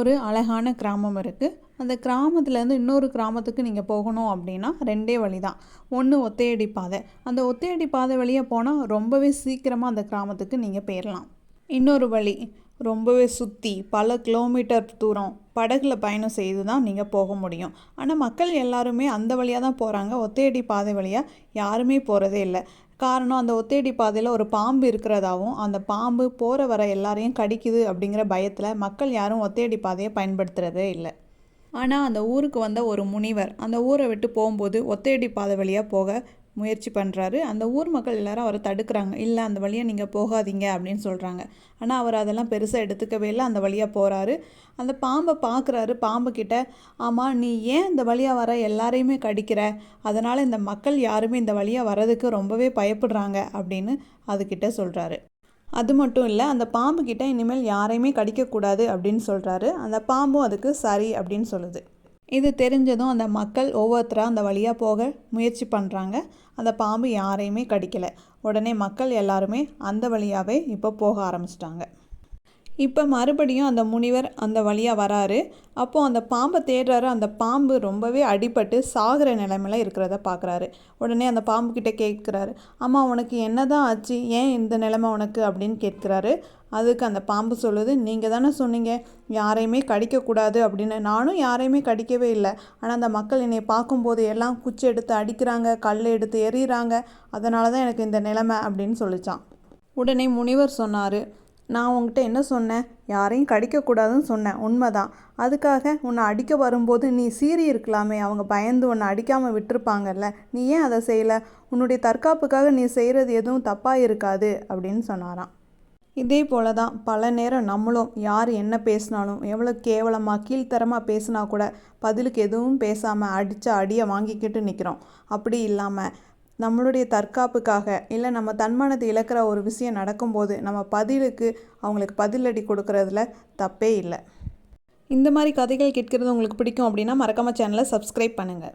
ஒரு அழகான கிராமம் இருக்குது அந்த கிராமத்துலேருந்து இன்னொரு கிராமத்துக்கு நீங்கள் போகணும் அப்படின்னா ரெண்டே வழி தான் ஒன்று ஒத்தையடி பாதை. அந்த ஒத்தையடி பாதை வழியாக போனால் ரொம்பவே சீக்கிரமாக அந்த கிராமத்துக்கு நீங்கள் போயிடலாம் இன்னொரு வழி ரொம்பவே சுற்றி பல கிலோமீட்டர் தூரம் படகுல பயணம் செய்து தான் நீங்கள் போக முடியும். ஆனால் மக்கள் எல்லாருமே அந்த வழியாக தான் போகிறாங்க ஒத்தையடி பாதை வழியாக யாருமே போகிறதே இல்லை. காரணம் அந்த ஒத்தையடி பாதையில் ஒரு பாம்பு இருக்கிறதாவும் அந்த பாம்பு போகிற வர எல்லாரையும் கடிக்குது அப்படிங்கிற பயத்தில் மக்கள் யாரும் ஒத்தையடி பாதையை பயன்படுத்துகிறதே இல்லை. ஆனால் அந்த ஊருக்கு வந்த ஒரு முனிவர் அந்த ஊரை விட்டு போகும்போது ஒத்தையடி பாதை வழியாக போக முயற்சி பண்ணுறாரு அந்த ஊர் மக்கள் எல்லாரும் அவரை தடுக்கிறாங்க. இல்லை அந்த வழியாக நீங்கள் போகாதீங்க அப்படின்னு சொல்கிறாங்க ஆனால் அவர் அதெல்லாம் பெருசாக எடுத்துக்கவே இல்லை. அந்த வழியாக போகிறாரு அந்த பாம்பை பார்க்குறாரு பாம்பு கிட்ட ஆமாம் நீ ஏன் இந்த வழியாக வர? எல்லாரையுமே கடிக்கிற. அதனால் இந்த மக்கள் யாருமே இந்த வழியாக வர்றதுக்கு ரொம்பவே பயப்படுறாங்க அப்படின்னு அதுக்கிட்ட சொல்கிறாரு அது மட்டும் இல்லை அந்த பாம்பு கிட்ட இனிமேல் யாரையுமே கடிக்கக்கூடாது அப்படின்னு சொல்கிறாரு அந்த பாம்பும் அதுக்கு சரி அப்படின்னு சொல்லுது. இது தெரிஞ்சதும் அந்த மக்கள் ஒவ்வொருத்தராக அந்த வழியாக போக முயற்சி பண்ணுறாங்க அந்த பாம்பு யாரையுமே கடிக்கலை. உடனே மக்கள் எல்லாருமே அந்த வழியாகவே இப்போ போக ஆரம்பிச்சிட்டாங்க. இப்போ மறுபடியும் அந்த முனிவர் அந்த வழியாக வராரு. அப்போது அந்த பாம்பை தேடுறாரு. அந்த பாம்பு ரொம்பவே அடிபட்டு சாகிற நிலமையில இருக்கிறத பார்க்குறாரு உடனே அந்த பாம்புக்கிட்ட கேட்குறாரு அம்மா உனக்கு என்ன தான் ஆச்சு? ஏன் இந்த நிலைமை உனக்கு? அப்படின்னு கேட்குறாரு அதுக்கு அந்த பாம்பு சொல்லுது. நீங்கள் தானே சொன்னீங்க யாரையுமே கடிக்கக்கூடாது அப்படின்னு. நானும் யாரையுமே கடிக்கவே இல்லை. ஆனால் அந்த மக்கள் என்னை பார்க்கும்போது எல்லாம் குச்சி எடுத்து அடிக்கிறாங்க கல் எடுத்து எறிகிறாங்க அதனால தான் எனக்கு இந்த நிலைமை அப்படின்னு சொல்லிச்சான். உடனே முனிவர் சொன்னார். நான் உங்ககிட்ட என்ன சொன்னேன்? யாரையும் கடிக்கக்கூடாதுன்னு சொன்னேன். உண்மைதான். அதுக்காக உன்னை அடிக்க வரும்போது நீ சீறி இருக்கலாமே. அவங்க பயந்து உன்னை அடிக்காமல் விட்டுருப்பாங்கல்ல. நீ ஏன் அதை செய்யலை? உன்னுடைய தற்காப்புக்காக நீ செய்கிறது எதுவும் தப்பாக இருக்காது அப்படின்னு சொன்னாராம். இதே போல தான் பல நேரம் நம்மளும் யார் என்ன பேசினாலும் எவ்வளோ கேவலமாக கீழ்த்தரமாக பேசினா கூட பதிலுக்கு எதுவும் பேசாமல் அடித்த அடியை வாங்கிக்கிட்டு நிற்கிறோம் அப்படி இல்லாமல் நம்மளுடைய தற்காப்புக்காக இல்லை நம்ம தன்மானத்தை இழக்கிற ஒரு விஷயம் நடக்கும்போது நம்ம பதிலுக்கு அவங்களுக்கு பதிலடி கொடுக்கறதுல தப்பே இல்லை. இந்த மாதிரி கதைகள் கேட்கிறது உங்களுக்கு பிடிக்கும் அப்படின்னா மறக்காம சேனலை சப்ஸ்கிரைப் பண்ணுங்கள்